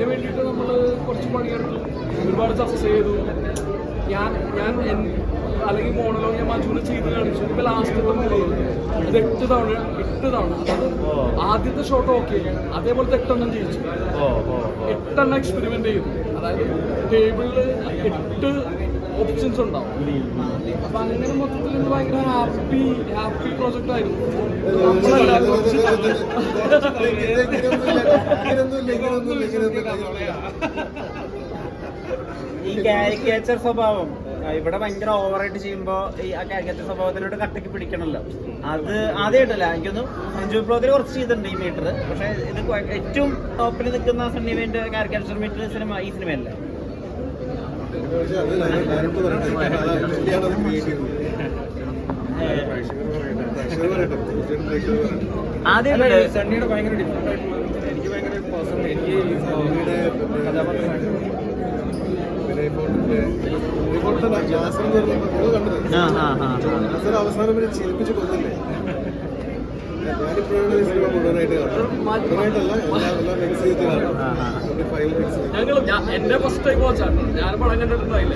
അതിന് വേണ്ടിയിട്ട് നമ്മൾ കുറച്ച് പണിയെടുത്തു. ഒരുപാട് ചർച്ച ചെയ്തു. ഞാൻ ഞാൻ അല്ലെങ്കിൽ മോണലോ ഞാൻ മജൂന് ചെയ്ത് കാണിച്ചു. ഇപ്പൊ ലാസ്റ്റ് മൂന്ന് അത് എട്ട് തവണ എട്ട് തവണ. അതായത് ആദ്യത്തെ ഷോട്ട് ഓക്കെ അതേപോലത്തെ എട്ടെണ്ണം ജയിച്ചു. ഓ എട്ടെണ്ണം എക്സ്പെരിമെന്റ് ചെയ്തു. അതായത് ടേബിളിൽ എട്ട് ഓപ്ഷൻസ് ഉണ്ടാവും. അപ്പൊ അങ്ങനെ മൊത്തത്തിൽ ഇത് ഭയങ്കര ഹാപ്പി ഹാപ്പി പ്രോജക്റ്റ് ആയിരുന്നു. ഈ കാരിക്കേച്ചർ സ്വഭാവം ഇവിടെ ഭയങ്കര ഓവറായിട്ട് ചെയ്യുമ്പോ ഈ ആ കാരിക്കേച്ചർ സ്വഭാവത്തിലോട്ട് കട്ടക്ക് പിടിക്കണല്ലോ. അത് ആദ്യമായിട്ടല്ല എനിക്കൊന്നും സഞ്ജു വിപ്ലവത്തിൽ കുറച്ച് ചെയ്തിട്ടുണ്ട് ഈ മീറ്റർ പക്ഷെ ഇത് ഏറ്റവും ടോപ്പിൽ നിൽക്കുന്ന സണ്ണിവേന്റെ കാരിക്കേച്ചർ മീറ്റർ സിനിമ ഈ സിനിമയല്ലേ സണ്ണിയുടെ ഭയങ്കര ഡിഫറെന്റ് ആയിട്ടുള്ള എനിക്ക് ഭയങ്കര പേഴ്സണൽ എനിക്ക് ഈ കഥാപാത്രമായിട്ട് ആ ആ ആ ആ. അവസാനം വരെ ചിരിപ്പിച്ച് കൊന്നില്ലേ എന്റെ ഫസ്റ്റ് ടൈം വാച്ചാണ് ഞാൻ പടം കണ്ടിട്ടുണ്ടായില്ല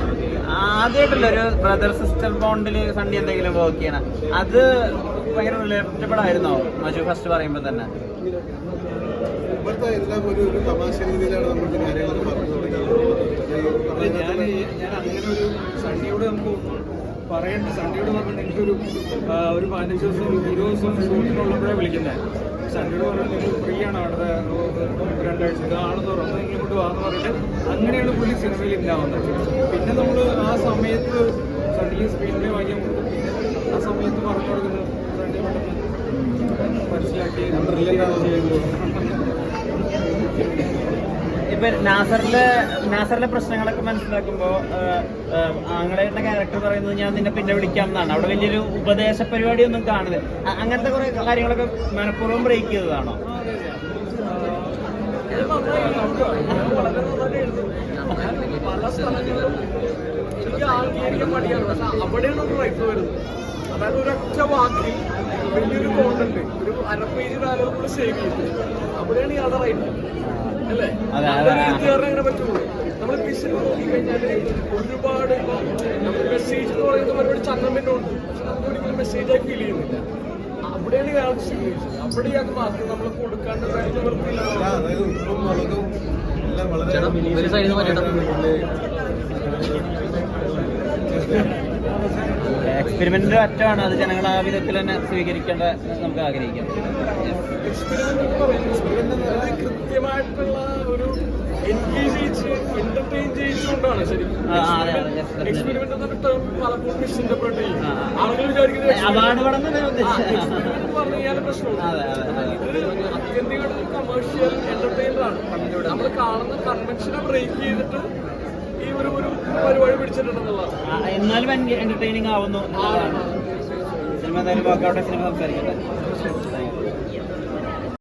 ആദ്യമായിട്ടല്ല ഒരു ബ്രദർ സിസ്റ്റർ ബോണ്ടിൽ സണ്ണി എന്തെങ്കിലും വർക്ക് ചെയ്യണം. അത് ഭയങ്കര റിലേറ്റബിൾ ആയിരുന്നോ? മജു ഫസ്റ്റ് പറയുമ്പോ തന്നെ. ഇപ്പോഴത്തെ എല്ലാം ഒരു ഒരു തമാശ രീതിയിലാണ് നമ്മൾ കാര്യങ്ങളൊക്കെ പറഞ്ഞു തുടങ്ങിയത് ഞാൻ ഞാൻ അങ്ങനെ ഒരു സണ്ണിയോട് നമുക്ക് പറയേണ്ട സൺഡേയോട് പറഞ്ഞിട്ട് എനിക്കൊരു ഒരു പതിനഞ്ച് ദിവസം ഇരുപത് ദിവസം ഷൂട്ടിനുള്ളപ്പോഴേ വിളിക്കുന്നത്. സൺഡേയോട് പറഞ്ഞാൽ നിങ്ങൾ ഫ്രീ ആണ് അവിടെ രണ്ടാഴ്ച ഇതാണെന്ന് പറഞ്ഞു. നിങ്ങൾ ഇങ്ങോട്ട് വാന്ന് പറഞ്ഞിട്ട് അങ്ങനെയാണ് പുള്ളി സിനിമയിൽ ഇല്ലാവുന്നത് പിന്നെ നമ്മൾ ആ സമയത്ത് സണ്ണിക്ക് സ്ക്രീനിലെ വാങ്ങിയ ആ സമയത്ത് പറഞ്ഞു കൊടുക്കുന്നത് സണ്ണി പെട്ടെന്ന് മനസ്സിലാക്കി ചെയ്യുമ്പോൾ ഇപ്പൊ നാസറിലെ നാസറിലെ പ്രശ്നങ്ങളൊക്കെ മനസ്സിലാക്കുമ്പോ ആങ്ങളയുടെ ക്യാരക്ടർ പറയുന്നത് ഞാൻ നിന്നെ പിന്നെ വിളിക്കാം എന്നാണ് അവിടെ വലിയൊരു ഉപദേശ പരിപാടിയൊന്നും കാണുന്നത് അങ്ങനത്തെ കുറെ കാര്യങ്ങളൊക്കെ മനഃപൂർവം ബ്രേക്ക് ചെയ്തതാണോ? പല സ്ഥലങ്ങളിലും എനിക്ക് ആംഗീകരിക്കാൻ മടിയാണ് പക്ഷെ അവിടെയാണ് ഒരു റൈറ്റ് വരുന്നത് അതായത് ഒരൊറ്റ വാക്കിൽ വലിയൊരു കോണ്ടന്റ് ഒരു അര പേജ് ഡയലോഗ് സേവ് ചെയ്തു. അവിടെയാണ് ഇയാളുടെ റൈറ്റ് അല്ലേ? അങ്ങനെ പറ്റുള്ളൂ. നമ്മൾ ഒരുപാട് ഇപ്പം നമ്മൾ മെസ്സേജ് എന്ന് പറയുന്നത് മറുപടി ഉണ്ട് പക്ഷെ നമുക്ക് ഒരിക്കലും മെസ്സേജായി ഫീൽ ചെയ്യുന്നില്ല. അവിടെയാണ് ഇയാൾക്ക് സ്വീകരിച്ചത് അവിടെ അത് മാത്രം നമ്മൾ കൊടുക്കാണ്ട് അല്ല, അതായത് ഉപ്പും മുളകും എല്ലാം വളരെ എക്സ്പെരിമെന്റ് അറ്റമാണ് അത് ജനങ്ങൾ ആ വിധത്തിൽ തന്നെ സ്വീകരിക്കേണ്ട നമുക്ക് ആഗ്രഹിക്കാം. കൃത്യമായിട്ടുള്ള ഒരു എൻഗേജ് ചെയ്യിച്ച് എന്റർടൈൻ ചെയ്യിച്ചുകൊണ്ടാണ് ശരിക്കും. എക്സ്പെരിമെന്റ് എന്ന ടേം പലപ്പോഴും മിസ്ഇന്റർപ്രറ്റ് ചെയ്യും. ആളുകൾ വിചാരിക്കുന്നത് പറഞ്ഞു കഴിഞ്ഞാൽ ഇത് അത്യന്തികമായിട്ട് കമേഴ്ഷ്യൽ നമ്മൾ കാണുന്ന കൺവെൻഷനെ ബ്രേക്ക് ചെയ്തിട്ട് ഈ ഒരു ഒരു പരിപാടി പിടിച്ചിട്ടുണ്ടെന്നുള്ളതാണ്. എന്നാലും എന്റർടൈനിങ് ആവുന്നു സിനിമ എന്തായാലും അവിടെ സിനിമ സംസാരിക്കട്ടെ.